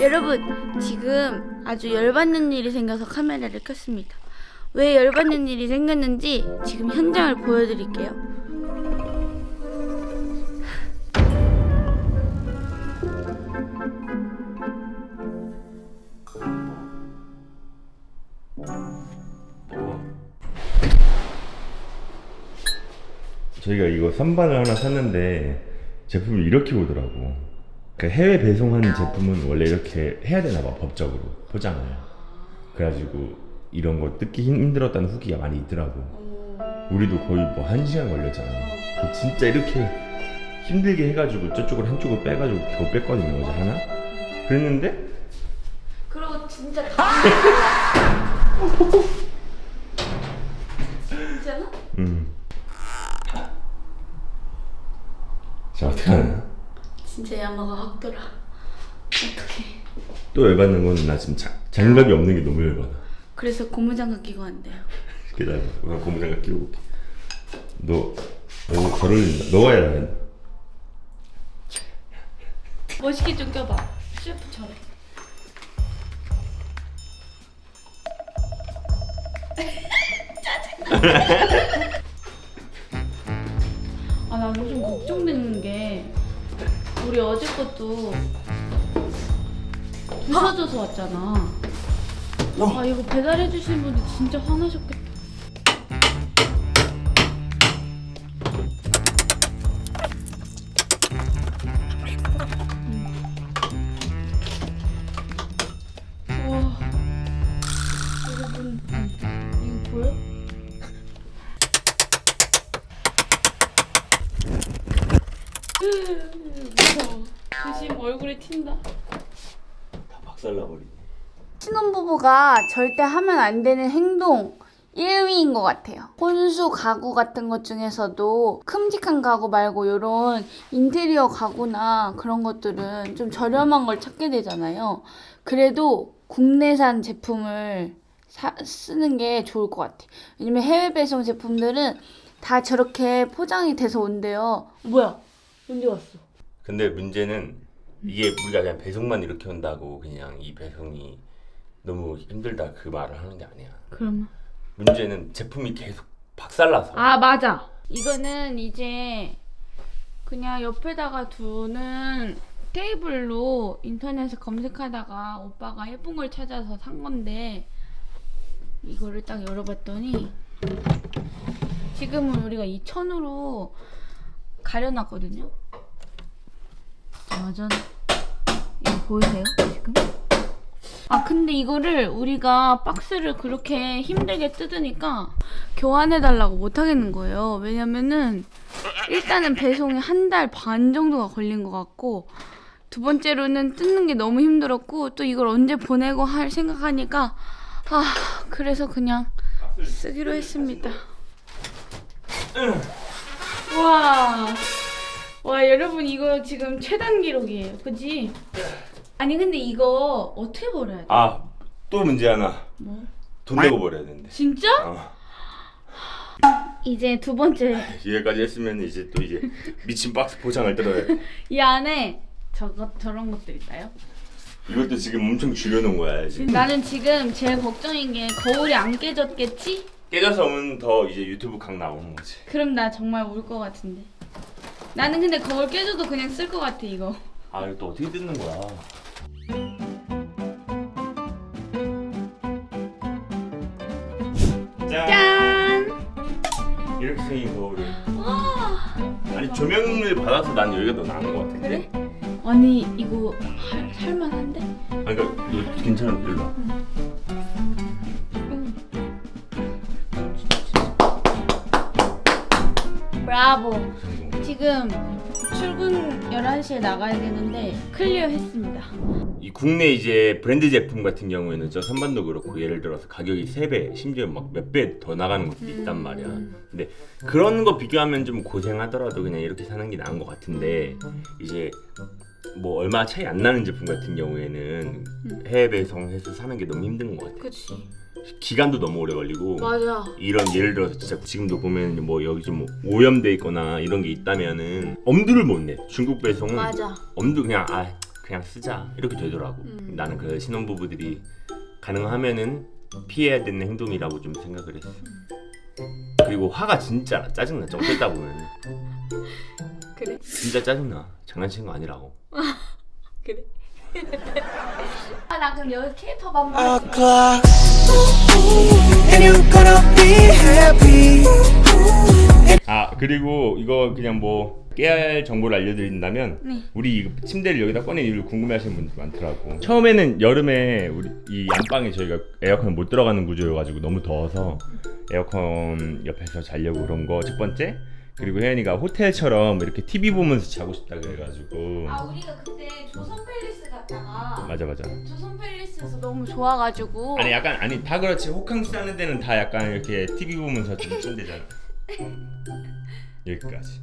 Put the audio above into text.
여러분, 지금 아주 열받는 일이 생겨서 카메라를 켰습니다. 왜 열받는 일이 생겼는지 지금 현장을 보여드릴게요. 저희가 이거 선반을 하나 샀는데 제품이 이렇게 오더라고. 그 해외 배송한 제품은 원래 이렇게 해야 되나 봐 법적으로 포장을. 그래가지고 이런 거 뜯기 힘- 힘들었다는 후기가 많이 있더라고. 우리도 거의 뭐 한 시간 걸렸잖아. 그 진짜 이렇게 힘들게 해가지고 저쪽을 한쪽을 빼가지고 겨우 뺐거든요 어제 하나. 그랬는데 그리고 진짜 다 괜찮아? 음. 자 어떻게 하나? 진짜 야마가 확 돌아. 어떡해. 또 열받는 거는 나 지금 자, 장갑이 없는 게 너무 열받아. 그래서 고무장갑 끼고 한대요. 기다려. 나 고무장갑 끼고 올게. 너, 오, 잘 어울린다. 너가 해야 돼. 멋있게 좀 껴봐. 셰프처럼. 짜증나. 우리 어제 것도 부서져서 왔잖아. 아, 이거 배달해 주신 분이 진짜 화나셨겠다. 와, 여러분, 이거 보여? 무서워. 조심 얼굴에 튄다. 다 박살나버리네. 신혼부부가 절대 하면 안 되는 행동 1위인 것 같아요. 혼수 가구 같은 것 중에서도 큼직한 가구 말고 이런 인테리어 가구나 그런 것들은 좀 저렴한 걸 찾게 되잖아요. 그래도 국내산 제품을 사, 쓰는 게 좋을 것 같아요. 왜냐면 해외 배송 제품들은 다 저렇게 포장이 돼서 온대요. 뭐야? 언제 왔어? 근데 문제는 이게 우리가 그냥 배송만 이렇게 온다고 그냥 이 배송이 너무 힘들다 그 말을 하는 게 아니야. 그러면 문제는 제품이 계속 박살나서. 아 맞아 이거는 이제 그냥 옆에다가 두는 테이블로 인터넷에 검색하다가 오빠가 예쁜 걸 찾아서 산 건데 이거를 딱 열어봤더니 지금은 우리가 이 천으로 가려놨거든요 짜잔 이거 보이세요 지금? 아 근데 이거를 우리가 박스를 그렇게 힘들게 뜯으니까 교환해 달라고 못 하겠는 거예요. 왜냐면은 일단은 배송이 한 달 반 정도가 걸린 것 같고 두 번째로는 뜯는 게 너무 힘들었고 또 이걸 언제 보내고 할 생각하니까 아 그래서 그냥 쓰기로 했습니다. 와. 와 여러분 이거 지금 최단 기록이에요. 그지? 아니 근데 이거 어떻게 버려야 돼? 아, 또 문제 하나. 뭐? 돈 내고 버려야 되는데. 진짜? 어. 이제 두 번째 이해까지 했으면 이제 또 이제 미친 박스 포장을 뜯어야 돼. 이 안에 저것 저런 것들 있나요? 이것도 지금 엄청 줄여놓은 거야 지금. 나는 지금 제일 걱정인 게 거울이 안 깨졌겠지? 깨져서 오면 더 이제 유튜브 각 나오는 거지. 그럼 나 정말 울 것 같은데. 나는 근데 거울 깨져도 그냥 쓸 것 같아 이거. 아 이거 또 어떻게 뜯는 거야? 짠! 짠. 이렇게 생긴 거울을. 와. 아니 조명을 받아서 난 여기가 더 나은 거 같은데. 그래? 아니 이거 할 할만한데? 아 그러니까 이거 괜찮아 일로 와. 응. 브라보. 지금 출근 11시에 나가야 되는데 클리어 했습니다. 이 국내 이제 브랜드 제품 같은 경우에는 저 선반도 그렇고 예를 들어서 가격이 3배 심지어 막 몇 배 더 나가는 것도 있단 말이야 근데 그런 거 비교하면 좀 고생하더라도 그냥 이렇게 사는 게 나은 것 같은데 이제 뭐 얼마 차이 안 나는 제품 같은 경우에는 해외 배송 해서 사는 게 너무 힘든 것 같아 그치. 기간도 너무 오래 걸리고 맞아. 이런 예를 들어서 진짜 지금도 보면 뭐 여기 좀뭐 오염돼 있거나 이런 게 있다면은 엄두를 못 내 중국 배송은 맞아. 엄두 그냥 아 그냥 쓰자 이렇게 되더라고. 나는 그 신혼부부들이 가능하면은 피해야 되는 행동이라고 좀 생각을 했어. 그리고 화가 진짜 나. 짜증나 좀 뜯다 보면 그래? 진짜 짜증나 장난치는 거 아니라고 그래? 아나 그럼 여기 gonna be happy. 아 그리고 이거 그냥 뭐 깨알 정보를 알려드린다면 네. 우리 이 침대를 여기다 꺼낸 이유를 궁금해하시는 분들 많더라고. 처음에는 여름에 우리 이 안방에 저희가 에어컨 못 들어가는 구조여가지고 너무 더워서 에어컨 옆에서 자려고 그런 거 첫 번째. 그리고 혜연이가 호텔처럼 이렇게 TV 보면서 자고 싶다 그래가지고 아 우리가 그때 조선 팰리스 갔다가 맞아 맞아. 조선 팰리스에서 너무 좋아가지고 아니 약간 아니 다 그렇지 호캉스 하는 데는 다 약간 이렇게 TV 보면서 좀 침대잖아. 여기까지.